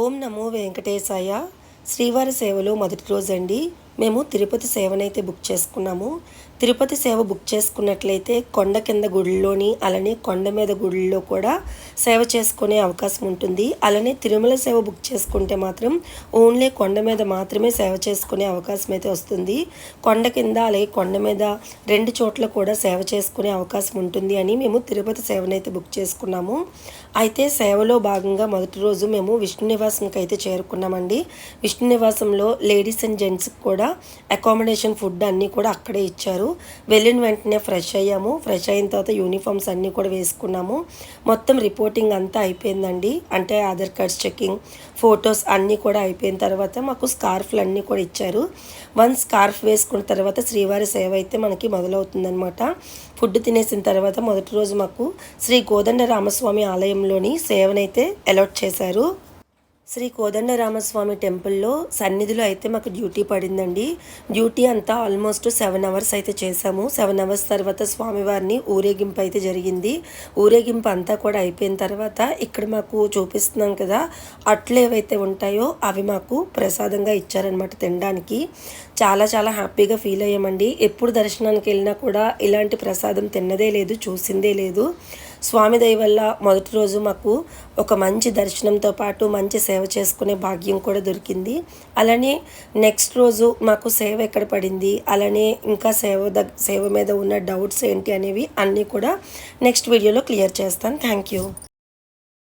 ఓం నమో వెంకటేశాయ. శ్రీవారి సేవలో మొదటి రోజండి. మేము తిరుపతి సేవనైతే బుక్ చేసుకున్నాము. తిరుపతి సేవ బుక్ చేసుకున్నట్లయితే కొండ కింద గుడిలోని అలానే కొండ మీద గుడిలో కూడా సేవ చేసుకునే అవకాశం ఉంటుంది. అలానే తిరుమల సేవ బుక్ చేసుకుంటే మాత్రం ఓన్లీ కొండ మీద మాత్రమే సేవ చేసుకునే అవకాశం అయితే వస్తుంది. కొండ కింద అలాగే కొండ మీద రెండు చోట్ల కూడా సేవ చేసుకునే అవకాశం ఉంటుంది అని మేము తిరుపతి సేవనైతే బుక్ చేసుకున్నాము. అయితే సేవలో భాగంగా మొదటి రోజు మేము విష్ణు నివాసంకి అయితే చేరుకున్నామండి. విష్ణు నివాసంలో లేడీస్ అండ్ జెంట్స్కి కూడా అకామిడేషన్ ఫుడ్ అన్నీ కూడా అక్కడే ఇచ్చారు. వెళ్ళిన వెంటనే ఫ్రెష్ అయ్యాము. ఫ్రెష్ అయిన తర్వాత యూనిఫామ్స్ అన్నీ కూడా వేసుకున్నాము. మొత్తం రిపోర్టింగ్ అంతా అయిపోయిందండి. అంటే ఆధార్ కార్డ్స్ చెకింగ్ ఫొటోస్ అన్నీ కూడా అయిపోయిన తర్వాత మాకు స్కార్ఫ్లు అన్నీ కూడా ఇచ్చారు. వన్ స్కార్ఫ్ వేసుకున్న తర్వాత శ్రీవారి సేవ అయితే మనకి మొదలవుతుందనమాట ఫుడ్ తినేసిన తర్వాత మొదటి రోజు మాకు శ్రీ కోదండ రామస్వామి ఆలయంలోని సేవనైతే అలాట్ చేశారు. శ్రీ కోదండరామస్వామి టెంపుల్లో సన్నిధిలో అయితే మాకు డ్యూటీ పడిందండి. డ్యూటీ అంతా ఆల్మోస్ట్ సెవెన్ అవర్స్ అయితే చేసాము సెవెన్ అవర్స్ తర్వాత స్వామివారిని ఊరేగింపు అయితే జరిగింది. ఊరేగింపు అంతా కూడా అయిపోయిన తర్వాత ఇక్కడ మాకు చూపిస్తున్నాం కదా అట్లు ఏవైతే ఉంటాయో అవి మాకు ప్రసాదంగా ఇచ్చారనమాట తినడానికి. చాలా చాలా హ్యాపీగా ఫీల్ అయ్యామండి. ఎప్పుడు దర్శనానికి వెళ్ళినా కూడా ఇలాంటి ప్రసాదం తిన్నదే లేదు చూసిందే లేదు. స్వామి దయ వల్ల మొదటి రోజు మాకు ఒక మంచి దర్శనంతో పాటు మంచి సేవ చేసుకునే భాగ్యం కూడా దొరికింది. అలానే నెక్స్ట్ రోజు మాకు సేవ ఎక్కడ పడింది అలానే ఇంకా సేవ దగ్ సేవ మీద ఉన్న డౌట్స్ ఏంటి అనేవి అన్నీ కూడా నెక్స్ట్ వీడియోలో క్లియర్ చేస్తాను. Thank you.